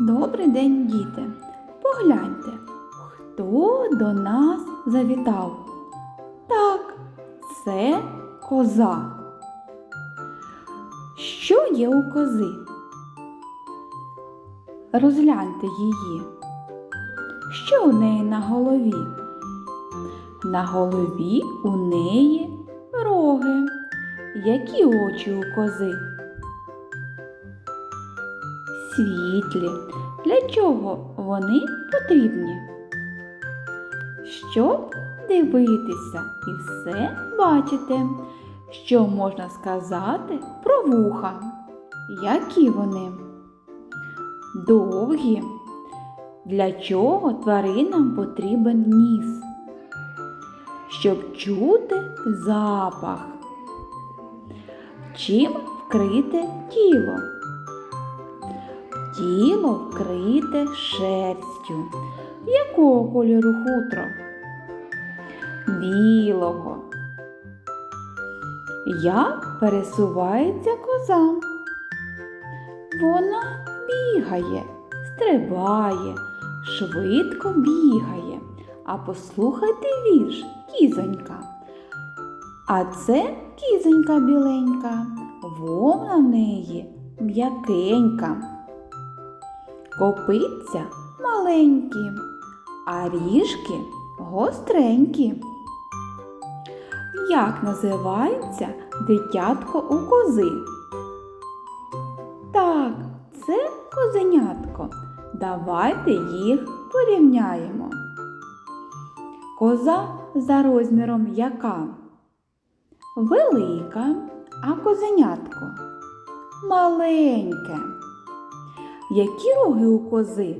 Добрий день, діти! Погляньте, хто до нас завітав? Так, це коза. Що є у кози? Розгляньте її. Що у неї на голові? На голові у неї роги. Які очі у кози? Світлі. Для чого вони потрібні? Щоб дивитися і все бачити. Що можна сказати про вуха? Які вони? Довгі. Для чого тваринам потрібен ніс? Щоб чути запах. Чим вкрите тіло? Тіло вкрите шерстю. Якого кольору хутро? Білого. Як пересувається коза? Вона бігає, стрибає, швидко бігає. А послухайте вірш, кізонька. А це кізонька біленька, вовна в неї м'якенька. Копиця маленькі, а ріжки гостренькі. Як називається дитятко у кози? Так, це козенятко. Давайте їх порівняємо. Коза за розміром яка? Велика, а козенятко маленьке. Які роги у кози?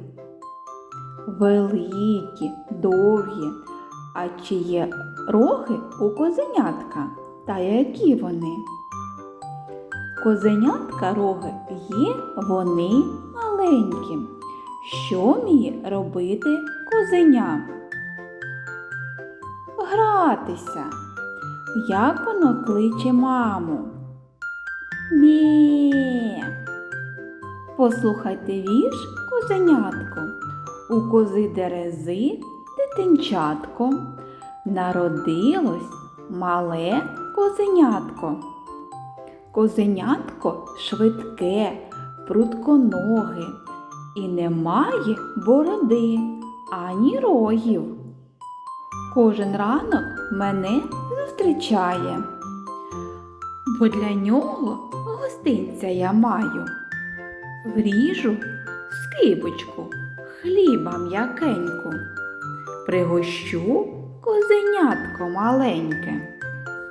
Великі, довгі. А чи є роги у козенятка? Та які вони? Козенятка роги є, вони маленькі. Що вміє робити козеня? Гратися. Як воно кличе маму? Мє. Послухайте вірш козенятко. У кози дерези дитинчатко. Народилось мале козенятко. Козенятко швидке, прутконоге і не має бороди ані рогів. Кожен ранок мене зустрічає, бо для нього гостинця я маю. Вріжу скибочку, хліба м'якеньку, пригощу козенятко маленьке.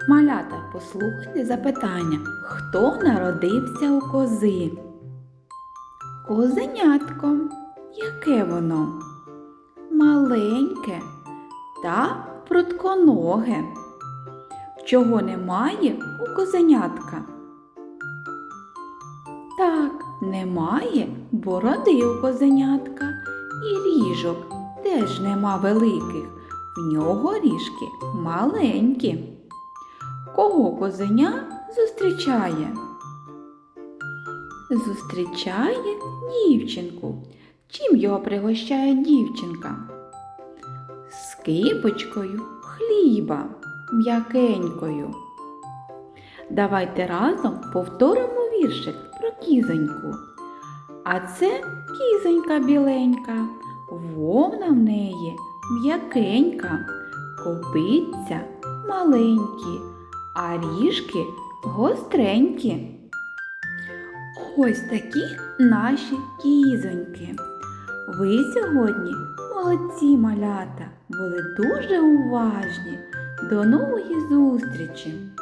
Малята, послухайте запитання, хто народився у кози? Козенятко, яке воно? Маленьке та прутконоге. Чого немає у козенятка? Немає бороди у козенятка і ріжок теж нема великих. В нього ріжки маленькі. Кого козеня зустрічає? Зустрічає дівчинку. Чим його пригощає дівчинка? Скипочкою хліба м'якенькою. Давайте разом повторимо віршик про кізоньку. А це кізонька біленька, вовна в неї м'якенька, копиця маленькі, а ріжки гостренькі. Ось такі наші кізоньки. Ви сьогодні молодці малята, були дуже уважні. До нової зустрічі!